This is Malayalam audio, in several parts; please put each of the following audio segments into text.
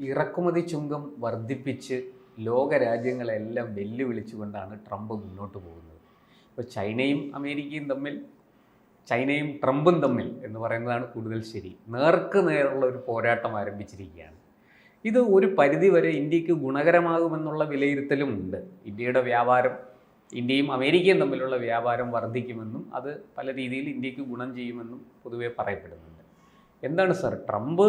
ഇറക്കുമതി ചുങ്കം വർദ്ധിപ്പിച്ച് ലോകരാജ്യങ്ങളെല്ലാം വെല്ലുവിളിച്ചുകൊണ്ടാണ് ട്രംപ് മുന്നോട്ട് പോകുന്നത്. ഇപ്പോൾ ചൈനയും അമേരിക്കയും തമ്മിൽ ചൈനയും ട്രംപും തമ്മിൽ എന്ന് പറയുന്നതാണ് കൂടുതൽ ശരി. നേർക്ക് നേരുള്ള ഒരു പോരാട്ടം ആരംഭിച്ചിരിക്കുകയാണ്. ഇത് ഒരു പരിധിവരെ ഇന്ത്യയ്ക്ക് ഗുണകരമാകുമെന്നുള്ള വിലയിരുത്തലും ഉണ്ട്. ഇന്ത്യയുടെ വ്യാപാരം ഇന്ത്യയും അമേരിക്കയും തമ്മിലുള്ള വ്യാപാരം വർദ്ധിക്കുമെന്നും അത് പല രീതിയിൽ ഇന്ത്യയ്ക്ക് ഗുണം ചെയ്യുമെന്നും പൊതുവേ പറയപ്പെടുന്നുണ്ട്. എന്താണ് സർ ട്രംപ്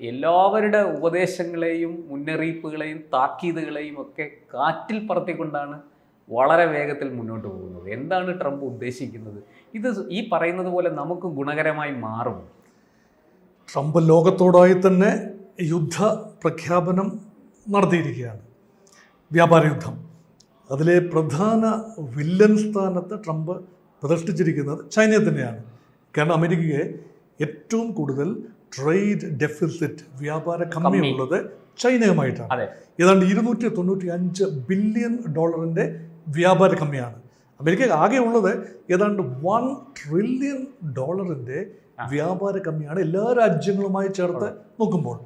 എല്ലാവരുടെ ഉപദേശങ്ങളെയും മുന്നറിയിപ്പുകളെയും താക്കീതുകളെയും ഒക്കെ കാറ്റിൽ പറത്തിക്കൊണ്ടാണ് വളരെ വേഗത്തിൽ മുന്നോട്ട് പോകുന്നത്. എന്താണ് ട്രംപ് ഉദ്ദേശിക്കുന്നത്? ഇത് ഈ പറയുന്നത് പോലെ നമുക്ക് ഗുണകരമായി മാറും. ട്രംപ് ലോകത്തോടായി തന്നെ യുദ്ധ പ്രഖ്യാപനം നടത്തിയിരിക്കുകയാണ്. വ്യാപാര യുദ്ധം. അതിലെ പ്രധാന വില്ലൻ സ്ഥാനത്ത് ട്രംപ് പ്രതിഷ്ഠിച്ചിരിക്കുന്നത് ചൈനയെ തന്നെയാണ്. കാരണം അമേരിക്കയെ ഏറ്റവും കൂടുതൽ ട്രേഡ് ഡെഫിസിറ്റ് വ്യാപാര കമ്മിയുള്ളത് ചൈനയുമായിട്ടാണ്. ഏതാണ്ട് ഇരുന്നൂറ്റി തൊണ്ണൂറ്റി അഞ്ച് ബില്യൺ ഡോളറിന്റെ വ്യാപാര കമ്മിയാണ്. അമേരിക്ക ആകെ ഉള്ളത് ഏതാണ്ട് വൺ ട്രില്യൺ ഡോളറിന്റെ വ്യാപാര കമ്മിയാണ് എല്ലാ രാജ്യങ്ങളുമായി ചേർത്ത് നോക്കുമ്പോൾ.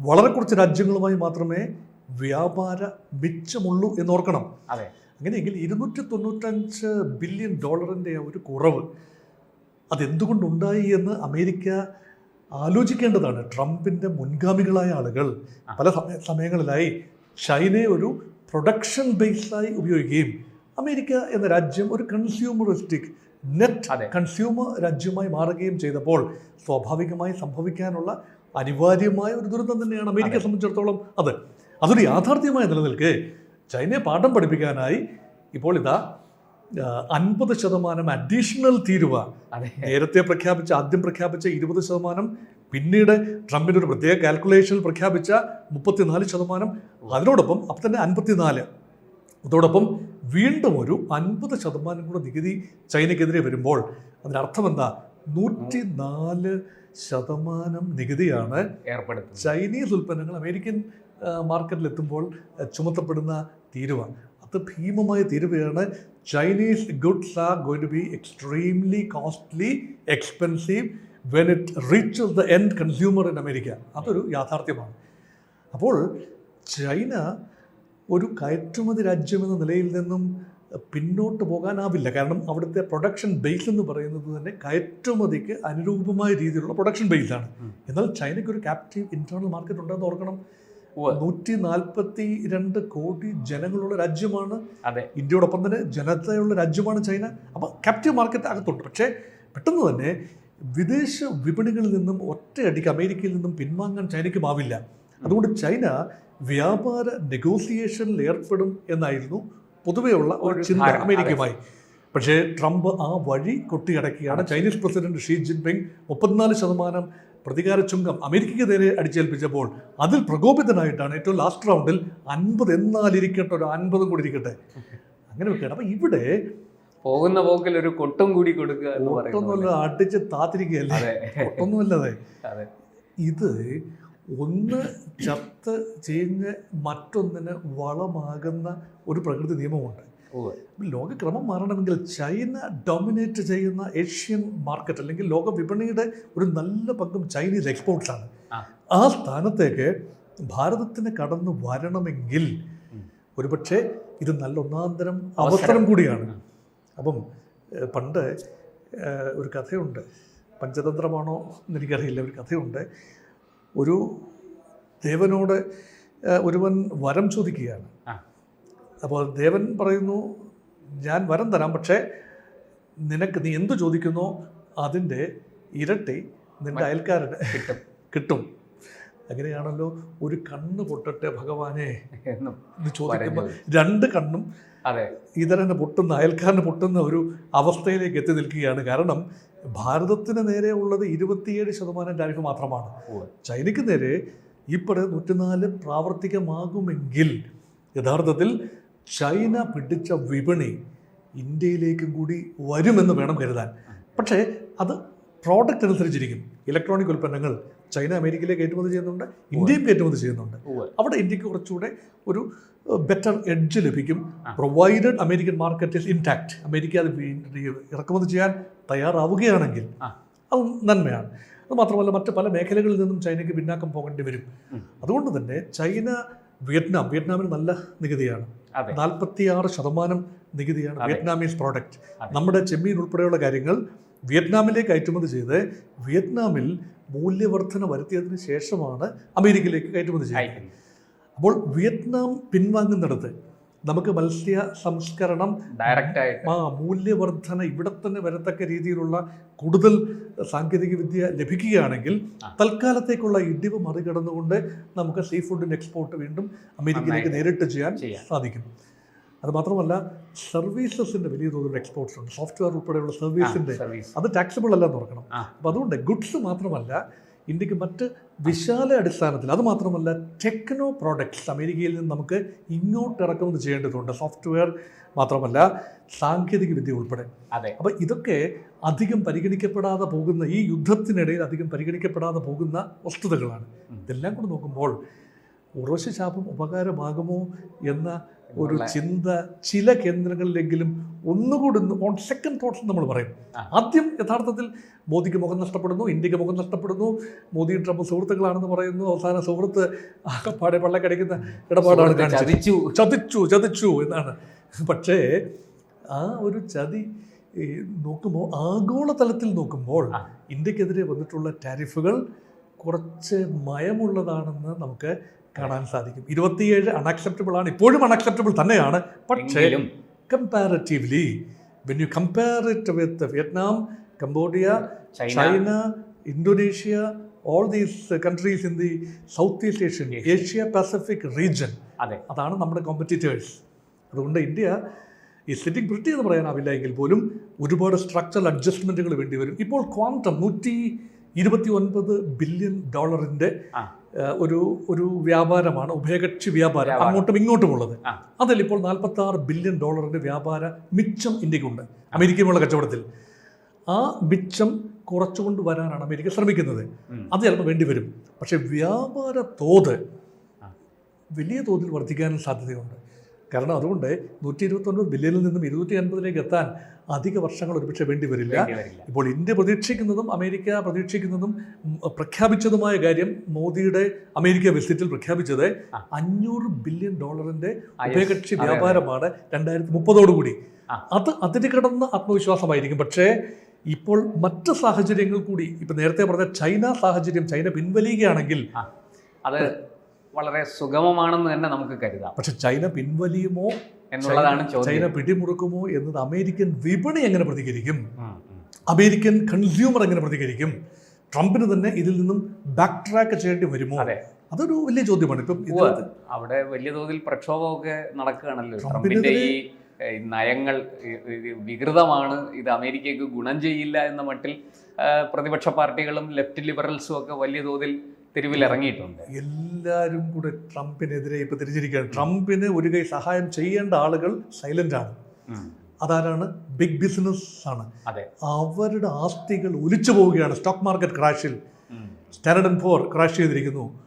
വളരെ കുറച്ച് രാജ്യങ്ങളുമായി മാത്രമേ വ്യാപാര മിച്ചമുള്ളൂ എന്ന് ഓർക്കണം അതെ. അങ്ങനെയെങ്കിൽ ഇരുന്നൂറ്റി തൊണ്ണൂറ്റഞ്ച് ബില്യൺ ഡോളറിന്റെ ഒരു കുറവ് അതെന്തുകൊണ്ടുണ്ടായി എന്ന് അമേരിക്ക ആലോചിക്കേണ്ടതാണ്. ട്രംപിന്റെ മുൻഗാമികളായ ആളുകൾ പല സമയ സമയങ്ങളിലായി ചൈനയെ ഒരു പ്രൊഡക്ഷൻ ബേസ്ഡായി ഉപയോഗിക്കുകയും അമേരിക്ക എന്ന രാജ്യം ഒരു കൺസ്യൂമറിസ്റ്റിക് നെറ്റ്. കൺസ്യൂമർ രാജ്യമായി മാറുകയും ചെയ്തപ്പോൾ സ്വാഭാവികമായി സംഭവിക്കാനുള്ള അനിവാര്യമായ ഒരു ദുരന്തം തന്നെയാണ് അമേരിക്കയെ സംബന്ധിച്ചിടത്തോളം അത്. അതൊരു യാഥാർത്ഥ്യമായ നിലനിൽക്കെ ചൈനയെ പാഠം പഠിപ്പിക്കാനായി ഇപ്പോൾ ഇതാ അൻപത് ശതമാനം അഡീഷണൽ തീരുവ. നേരത്തെ പ്രഖ്യാപിച്ച ആദ്യം പ്രഖ്യാപിച്ച ഇരുപത് ശതമാനം പിന്നീട് ട്രംപിന്റെ ഒരു പ്രത്യേക കാൽക്കുലേഷനിൽ പ്രഖ്യാപിച്ച മുപ്പത്തിനാല് ശതമാനം. അതിനോടൊപ്പം അപ്പം തന്നെ അൻപത്തിനാല്. അതോടൊപ്പം വീണ്ടും ഒരു അൻപത് ശതമാനം കൂടെ നികുതി ചൈനയ്ക്കെതിരെ വരുമ്പോൾ അതിനർത്ഥം എന്താ? നൂറ്റി നാല് ശതമാനം നികുതിയാണ് ഏർപ്പെടുത്തുന്നത്. ചൈനീസ് ഉൽപ്പന്നങ്ങൾ അമേരിക്കൻ മാർക്കറ്റിൽ എത്തുമ്പോൾ ചുമത്തപ്പെടുന്ന തീരുവ. ഭീമമായ തീരുവയാണ് Chinese goods are going to be extremely costly expensive when it reach the end consumer in America അതൊരു യാഥാർത്ഥ്യമാണ്. അപ്പോൾ ചൈന ഒരു കയറ്റുമതി രാജ്യമെന്ന നിലയിൽ നിന്നും പിന്നോട്ട് പോകാനാവില്ല. കാരണം അവിടുത്തെ പ്രൊഡക്ഷൻ ബേസ് എന്ന് പറയുന്നത് തന്നെ കയറ്റുമതിക്ക് അനുരൂപമായ രീതിയിലുള്ള പ്രൊഡക്ഷൻ ബേസാണ് ആണ്. എന്നാൽ ചൈനയ്ക്ക് ഒരു ക്യാപ്റ്റീവ് ഇന്റേർണൽ മാർക്കറ്റ് ഉണ്ടെന്ന് ഓർക്കണം. നൂറ്റി നാൽപ്പത്തി രണ്ട് കോടി ജനങ്ങളുള്ള രാജ്യമാണ്. അതെ. ഇന്ത്യയോടൊപ്പം തന്നെ ജനതയുള്ള രാജ്യമാണ് ചൈന. അപ്പൊ ക്യാപ്റ്റീവ് മാർക്കറ്റ് അകത്തുണ്ട് പക്ഷേ പെട്ടെന്ന് തന്നെ വിദേശ വിപണികളിൽ നിന്നും ഒറ്റയടിക്ക് അമേരിക്കയിൽ നിന്നും പിൻവാങ്ങാൻ ചൈനയ്ക്ക് ആവില്ല അതുകൊണ്ട് ചൈന വ്യാപാര നെഗോസിയേഷനിൽ ഏർപ്പെടും എന്നായിരുന്നു പൊതുവെയുള്ള ഒരു ചിന്ത അമേരിക്കയുമായി. പക്ഷേ ട്രംപ് ആ വഴി കൊട്ടിയടക്കുകയാണ്. ചൈനീസ് പ്രസിഡന്റ് ഷീ ജിൻപിങ് മുപ്പത്തിനാല് ശതമാനം പ്രതികാര ചുങ്കം അമേരിക്കയ്ക്ക് നേരെ അടിച്ചേൽപ്പിച്ചപ്പോൾ അതിൽ പ്രകോപിതനായിട്ടാണ് ഏറ്റവും ലാസ്റ്റ് റൗണ്ടിൽ അൻപത് എന്നാലിരിക്കട്ടെ ഒരു അൻപതും കൂടി ഇരിക്കട്ടെ. അങ്ങനെ വെക്കുകയാണ് അപ്പം ഇവിടെ പോകുന്ന പോക്കിൽ ഒരു കൊട്ടും കൂടി കൊടുക്കുക അടിച്ച് താത്തിരിക്കുകയല്ലേ? അതെ. ഇത് ഒന്ന് ചത്ത് ചീഞ്ഞ് മറ്റൊന്നിന് വളമാകുന്ന ഒരു പ്രകൃതി നിയമമുണ്ട്. ലോകക്രമം മാറണമെങ്കിൽ ചൈന ഡോമിനേറ്റ് ചെയ്യുന്ന ഏഷ്യൻ മാർക്കറ്റ് അല്ലെങ്കിൽ ലോക വിപണിയുടെ ഒരു നല്ല പങ്കും ചൈനീസ് എക്സ്പോർട്സ് ആണ് ആ. സ്ഥാനത്തേക്ക് ഭാരതത്തിന് കടന്നു വരണമെങ്കിൽ. ഒരുപക്ഷെ ഇത് നല്ല ഒന്നാന്തരം അവസരം. കൂടിയാണ് അപ്പം പണ്ട് ഒരു കഥയുണ്ട് പഞ്ചതന്ത്രമാണോ എന്നെനിക്കറിയില്ല ഒരു കഥയുണ്ട് ഒരു ദേവനോട് ഒരുവൻ വരം ചോദിക്കുകയാണ്. അപ്പോൾ ദേവൻ പറയുന്നു ഞാൻ വരം തരാം പക്ഷേ നിനക്ക് നീ എന്തു ചോദിക്കുന്നോ അതിന്റെ ഇരട്ടി നിന്റെ അയൽക്കാരുടെ കിട്ടും. അങ്ങനെയാണല്ലോ ഒരു കണ്ണ് പൊട്ടട്ടെ ഭഗവാനെ എന്ന് ചോദിക്കുമ്പോൾ രണ്ട് കണ്ണും അതെ. ഇതരന് പൊട്ടുന്ന അയൽക്കാരന് പൊട്ടുന്ന ഒരു അവസ്ഥയിലേക്ക് എത്തി നിൽക്കുകയാണ്. കാരണം ഭാരതത്തിന് നേരെ ഉള്ളത് ഇരുപത്തിയേഴ് ശതമാനം ടാരിഫ് മാത്രമാണ്. ചൈനയ്ക്ക് നേരെ ഈ പറയുന്ന നൂറ്റിനാല് പ്രാവർത്തികമാകുമെങ്കിൽ യഥാർത്ഥത്തിൽ ചൈന പിടിച്ച വിപണി ഇന്ത്യയിലേക്കും കൂടി വരുമെന്ന് വേണം കരുതാൻ. പക്ഷേ അത് പ്രോഡക്റ്റ് അനുസരിച്ചിരിക്കും. ഇലക്ട്രോണിക് ഉൽപ്പന്നങ്ങൾ ചൈന അമേരിക്കയിലേക്ക് കയറ്റുമതി ചെയ്യുന്നുണ്ട് ഇന്ത്യയും കയറ്റുമതി ചെയ്യുന്നുണ്ട്. അവിടെ ഇന്ത്യയ്ക്ക് കുറച്ചുകൂടെ ഒരു ബെറ്റർ എഡ്ജ് ലഭിക്കും. പ്രൊവൈഡഡ് അമേരിക്കൻ മാർക്കറ്റിൽ ഇൻടാക്ട് അമേരിക്ക അത് ഇറക്കുമതി ചെയ്യാൻ തയ്യാറാവുകയാണെങ്കിൽ അത് നന്മയാണ്. അത് മാത്രമല്ല മറ്റ് പല മേഖലകളിൽ നിന്നും ചൈനയ്ക്ക് പിന്നാക്കം പോകേണ്ടി വരും. അതുകൊണ്ട് തന്നെ ചൈന വിയറ്റ്നാം വിയറ്റ്നാമിന് നല്ല നികുതിയാണ്. നാൽപ്പത്തിയാറ് ശതമാനം നികുതിയാണ് വിയറ്റ്നാമീസ് പ്രോഡക്റ്റ്. നമ്മുടെ ചെമ്മീൻ ഉൾപ്പെടെയുള്ള കാര്യങ്ങൾ വിയറ്റ്നാമിലേക്ക് കയറ്റുമതി ചെയ്ത് വിയറ്റ്നാമിൽ മൂല്യവർധന വരുത്തിയതിന് ശേഷമാണ് അമേരിക്കയിലേക്ക് കയറ്റുമതി ചെയ്യുന്നത്. അപ്പോൾ വിയറ്റ്നാം പിൻവാങ്ങുന്നിടത്ത് നമുക്ക് മത്സ്യ സംസ്കരണം ഡയറക്റ്റ് ആയിട്ട്. ആ മൂല്യവർദ്ധന ഇവിടെ തന്നെ വരത്തക്ക രീതിയിലുള്ള കൂടുതൽ സാങ്കേതികവിദ്യ ലഭിക്കുകയാണെങ്കിൽ തൽക്കാലത്തേക്കുള്ള ഇടിവ് മറികടന്നുകൊണ്ട് നമുക്ക് സീ ഫുഡിന്റെ എക്സ്പോർട്ട് വീണ്ടും അമേരിക്കയിലേക്ക് നേരിട്ട് ചെയ്യാൻ ചെയ്യാം. സാധിക്കും. അത് മാത്രമല്ല സർവീസസിന്റെ വലിയ തോതിലുള്ള എക്സ്പോർട്ട്സ് ഉണ്ട്. സോഫ്റ്റ്വെയർ ഉൾപ്പെടെയുള്ള സർവീസിന്റെ സർവീസ് അത് ടാക്സബിൾ അല്ലെന്ന് ഓർക്കണം. അപ്പം അതുകൊണ്ട് ഗുഡ്സ് മാത്രമല്ല ഇന്ത്യയ്ക്ക് മറ്റ് വിശാല അടിസ്ഥാനത്തിൽ അതുമാത്രമല്ല ടെക്നോ പ്രോഡക്ട്സ് അമേരിക്കയിൽ നിന്ന് നമുക്ക് ഇങ്ങോട്ട് ഇറക്കുമതി ചെയ്യേണ്ടതുണ്ട് സോഫ്റ്റ്വെയർ മാത്രമല്ല സാങ്കേതിക വിദ്യ ഉൾപ്പെടെ. അതെ. അപ്പോൾ ഇതൊക്കെ അധികം പരിഗണിക്കപ്പെടാതെ പോകുന്ന ഈ യുദ്ധത്തിനിടയിൽ അധികം പരിഗണിക്കപ്പെടാതെ പോകുന്ന വസ്തുതകളാണ്. ഇതെല്ലാം കൂടെ നോക്കുമ്പോൾ ഉറവശ ശാപം ഉപകാരമാകുമോ എന്ന ഒരു ചിന്ത ചില കേന്ദ്രങ്ങളിലെങ്കിലും ഒന്നുകൂടി ഓൺ സെക്കൻഡ് തോട്ട്സ് നമ്മൾ പറയും. ആദ്യം യഥാർത്ഥത്തിൽ മോദിക്ക് മുഖം നഷ്ടപ്പെടുന്നു ഇന്ത്യയ്ക്ക് മുഖം നഷ്ടപ്പെടുന്നു മോദി ട്രംപ് സുഹൃത്തുക്കളാണെന്ന് പറയുന്നു. അവസാന സുഹൃത്ത് ആകപ്പാടെ പള്ളക്കടിക്കുന്ന ഇടപാടാണ് ചതിച്ചു. ചതിച്ചു ചതിച്ചു എന്നാണ്. പക്ഷേ ആ ഒരു ചതി നോക്കുമ്പോൾ ആഗോളതലത്തിൽ നോക്കുമ്പോൾ. ഇന്ത്യക്കെതിരെ വന്നിട്ടുള്ള ടാരിഫുകൾ കുറച്ച് മയമുള്ളതാണെന്ന് നമുക്ക് കാണാൻ സാധിക്കും. ഇരുപത്തിയേഴ് അൺഅക്സെപ്റ്റബിൾ ആണ്. ഇപ്പോഴും അൺഅക്സെപ്റ്റബിൾ തന്നെയാണ്. പക്ഷേ comparatively when you compare it with Vietnam Cambodia China Indonesia all these countries in the south east Asian Asia Pacific region അതെ. അതാണ് നമ്മുടെ കോമ്പറ്റീറ്റേഴ്സ് അതുകൊണ്ട് ഇന്ത്യ ഈ സിറ്റിംഗ് ബ്രിട്ടി എന്ന് പറയാനാവില്ല. എങ്കിൽ പോലും ഒരുപാട് സ്ട്രക്ചറൽ അഡ്ജസ്റ്റ്മെന്റുകൾ വേണ്ടി വരും. ഇപ്പോൾ ക്വാണ്ടം നൂറ്റി ഇരുപത്തി ഒൻപത് ബില്യൺ ഡോളറിന്റെ ഒരു ഒരു വ്യാപാരമാണ് ഉഭയകക്ഷി വ്യാപാരം. അങ്ങോട്ടും ഇങ്ങോട്ടുമുള്ളത്. അതിൽ ഇപ്പോൾ നാൽപ്പത്തി ആറ് ബില്യൺ ഡോളറിന്റെ വ്യാപാര മിച്ചം ഇന്ത്യക്കുണ്ട് അമേരിക്കയുമുള്ള കച്ചവടത്തിൽ. ആ മിച്ചം കുറച്ചുകൊണ്ട് വരാനാണ് അമേരിക്ക ശ്രമിക്കുന്നത്. അത് ചിലപ്പോൾ വേണ്ടി വരും. പക്ഷേ വ്യാപാര തോത് വലിയ തോതിൽ വർദ്ധിക്കാനും സാധ്യതയുണ്ട്. കാരണം അതുകൊണ്ട് നൂറ്റി ഇരുപത്തൊൻപത് ബില്യണിൽ നിന്നും ഇരുന്നൂറ്റി അൻപതിലേക്ക് എത്താൻ അധിക വർഷങ്ങൾ ഒരുപക്ഷെ വേണ്ടി വരില്ല ഇപ്പോൾ ഇന്ത്യ പ്രതീക്ഷിക്കുന്നതും അമേരിക്ക പ്രതീക്ഷിക്കുന്നതും പ്രഖ്യാപിച്ചതുമായ കാര്യം മോദിയുടെ അമേരിക്ക വിസിറ്റിൽ പ്രഖ്യാപിച്ചത്. അഞ്ഞൂറ് ബില്യൺ ഡോളറിന്റെ ഉഭയകക്ഷി. വ്യാപാരമാണ് രണ്ടായിരത്തി മുപ്പതോടുകൂടി. അത് അതിന് കിടന്ന ആത്മവിശ്വാസമായിരിക്കും പക്ഷേ ഇപ്പോൾ മറ്റ് സാഹചര്യങ്ങൾ കൂടി ഇപ്പൊ നേരത്തെ പറഞ്ഞ ചൈന സാഹചര്യം ചൈന പിൻവലിയുകയാണെങ്കിൽ അത് വളരെ സുഗമമാണെന്ന് തന്നെ നമുക്ക് കരുതാം. പക്ഷെ ചൈന പിൻവലിയുമോ? എന്നുള്ളതാണ് ചൈന പിടിമുറുക്കുമോ എന്നത് അമേരിക്കൻ വിപണി എങ്ങനെ പ്രതികരിക്കും. അമേരിക്കൻ കൺസ്യൂമർ എങ്ങനെ പ്രതികരിക്കും? ട്രംപിന് തന്നെ ഇതിൽ നിന്നും ബാക്ക് ട്രാക്ക് ചെയ്യേണ്ടി വരുമോ? അതെ. അതൊരു വലിയ ചോദ്യമാണ്. ഇപ്പം അവിടെ വലിയ തോതിൽ പ്രക്ഷോഭമൊക്കെ നടക്കുകയാണല്ലോ. ട്രംപിന്റെ ഈ നയങ്ങൾ വികൃതമാണ്. ഇത് അമേരിക്കയ്ക്ക് ഗുണം ചെയ്യില്ല എന്ന മട്ടിൽ പ്രതിപക്ഷ പാർട്ടികളും ലെഫ്റ്റ് ലിബറൽസും ഒക്കെ വലിയ തോതിൽ തെരുവിൽ ഇറങ്ങിയിട്ടുണ്ട്. എല്ലാവരും കൂടെ ട്രംപിനെതിരെ ഇപ്പൊ തിരിച്ചിരിക്കുകയാണ്. ട്രംപിന് ഒരു കൈ സഹായം ചെയ്യേണ്ട ആളുകൾ സൈലന്റ് ആണ്. അതാരാണ്? ബിഗ് ബിസിനസ് ആണ്. അതെ. അവരുടെ ആസ്തികൾ ഒലിച്ചു പോവുകയാണ്. സ്റ്റോക്ക് മാർക്കറ്റ് ക്രാഷിൽ. സ്റ്റാൻഡേർഡ് ആൻഡ് ഫോർ ക്രാഷ് ചെയ്തിരിക്കുന്നു.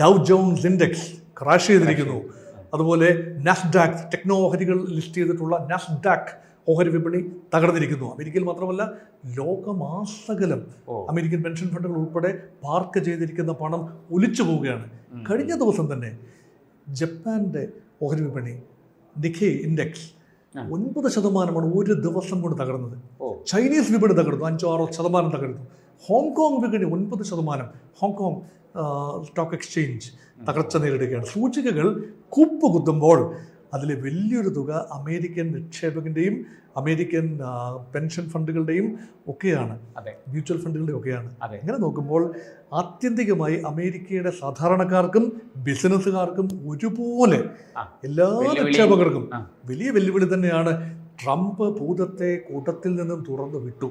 ഡൗ ജോൺസ് ഇൻഡെക്സ് ക്രാഷ് ചെയ്തിരിക്കുന്നു. അതുപോലെ നാസ്ഡാക്ക് ടെക്നോഹരികൾ ലിസ്റ്റ് ചെയ്തിട്ടുള്ള നാസ്ഡാക്ക് ഓഹരി വിപണി തകർന്നിരിക്കുന്നു. അമേരിക്കയിൽ മാത്രമല്ല ലോകമാസകലം അമേരിക്കൻ പെൻഷൻ ഫണ്ടുകൾ ഉൾപ്പെടെ പാർക്ക് ചെയ്തിരിക്കുന്ന പണം ഒലിച്ചു പോവുകയാണ്. കഴിഞ്ഞ ദിവസം തന്നെ ജപ്പാന്റെ ഓഹരി വിപണി നിഖേ ഇൻഡെക്സ്. ഒൻപത് ശതമാനമാണ് ഒരു ദിവസം കൊണ്ട് തകർന്നത്. ചൈനീസ് വിപണി തകർന്നു അഞ്ചോ ആറോ ശതമാനം തകർന്നു. ഹോങ്കോങ് വിപണി ഒൻപത് ശതമാനം ഹോങ്കോങ് സ്റ്റോക്ക് എക്സ്ചേഞ്ച് തകർച്ച നേരിടുകയാണ്. സൂചികകൾ കൂപ്പ് കുത്തുമ്പോൾ അതിൽ വലിയൊരു തുക അമേരിക്കൻ നിക്ഷേപകന്റെയും അമേരിക്കൻ പെൻഷൻ ഫണ്ടുകളുടെയും ഒക്കെയാണ്. അതെ. മ്യൂച്വൽ ഫണ്ടുകളുടെയും ഒക്കെയാണ്. അങ്ങനെ നോക്കുമ്പോൾ ആത്യന്തികമായി അമേരിക്കയുടെ സാധാരണക്കാർക്കും ബിസിനസ്സുകാർക്കും ഒരുപോലെ എല്ലാ നിക്ഷേപകർക്കും. വലിയ വെല്ലുവിളി തന്നെയാണ് ട്രംപ് ഭൂതത്തെ കൂട്ടത്തിൽ നിന്നും തുറന്നു വിട്ടു.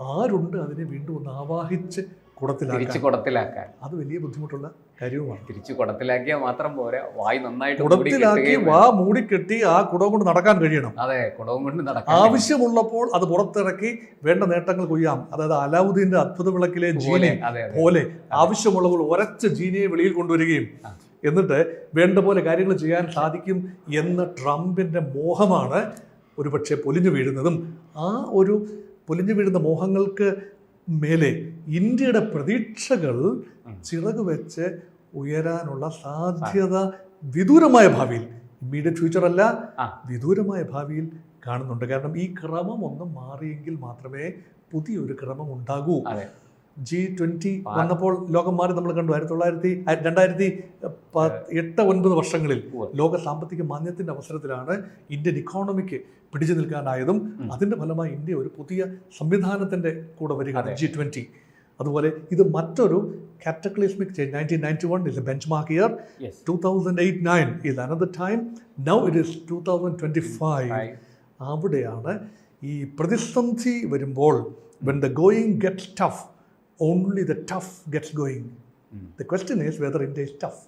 ആരുണ്ട് അതിനെ വീണ്ടും ഒന്ന് ആവാഹിച്ച് തിരിച്ചു കുടത്തിലാക്കാൻ. അത് വലിയ ബുദ്ധിമുട്ടുള്ള കാര്യവുമാണ്. തിരിച്ചു കുടത്തിലാക്കിയാൽ മാത്രം പോരാ. വായി നന്നായിട്ട് കുടത്തിലാക്കി വാ മൂടിക്കെട്ടി ആ കുടവും കൊണ്ട് നടക്കാൻ കഴിയണം. അതെ കുടവും കൊണ്ട് നടക്കാം ആവശ്യമുള്ളപ്പോൾ അത് പുറത്തിറക്കി വേണ്ട നേട്ടങ്ങൾ കൊയ്യാം. അതായത് അലാവുദ്ദീന്റെ അത്ഭുത വിളക്കിലെ ജീനെ പോലെ ആവശ്യമുള്ളപ്പോൾ ഒരച്ച ജീനിയെ വെളിയിൽ കൊണ്ടുവരികയും. എന്നിട്ട് വേണ്ട പോലെ കാര്യങ്ങൾ ചെയ്യാൻ സാധിക്കും എന്ന ട്രംപിന്റെ മോഹമാണ് ഒരുപക്ഷെ പൊലിഞ്ഞു വീഴുന്നതും. ആ ഒരു പൊലിഞ്ഞു വീഴുന്ന മോഹങ്ങൾക്ക് മേലെ ഇന്ത്യയുടെ പ്രതീക്ഷകൾ ചിറക് വെച്ച് ഉയരാനുള്ള സാധ്യത വിദൂരമായ ഭാവിയിൽ. ഇമ്മീഡിയറ്റ് ഫ്യൂച്ചർ അല്ല. വിദൂരമായ ഭാവിയിൽ കാണുന്നുണ്ട്. കാരണം ഈ ക്രമം ഒന്ന് മാറിയെങ്കിൽ മാത്രമേ പുതിയൊരു ക്രമം ഉണ്ടാകൂ. G twenty. വന്നപ്പോൾ ലോകം മാറി നമ്മൾ കണ്ടു. ആയിരത്തി തൊള്ളായിരത്തി രണ്ടായിരത്തി എട്ട് ഒൻപത് വർഷങ്ങളിൽ ലോക സാമ്പത്തിക മാന്യത്തിന്റെ അവസരത്തിലാണ് ഇന്ത്യൻ ഇക്കോണമിക്ക് പിടിച്ചു നിൽക്കാനായതും. അതിന്റെ ഫലമായി ഇന്ത്യ ഒരു പുതിയ സംവിധാനത്തിന്റെ കൂടെ വരികയാണ്. ജി ട്വന്റി അതുപോലെ ഇത് മറ്റൊരു cataclysmic change nineteen ninety one is a benchmark year two two thousand eight nine is another time now it is two thousand twenty five അവിടെയാണ് ഈ പ്രതിസന്ധി വരുമ്പോൾ when the going gets tough only tough gets going. Mm. The question is whether India is tough,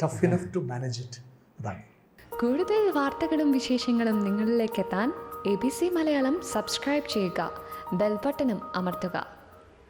tough yeah. enough to manage it. അതാണ് കൂടുതൽ വാർത്തകളും വിശേഷങ്ങളും നിങ്ങളിലേക്ക് എത്താൻ A B C Malayalam subscribe ചെയ്യുക ബെൽബട്ടനും അമർത്തുക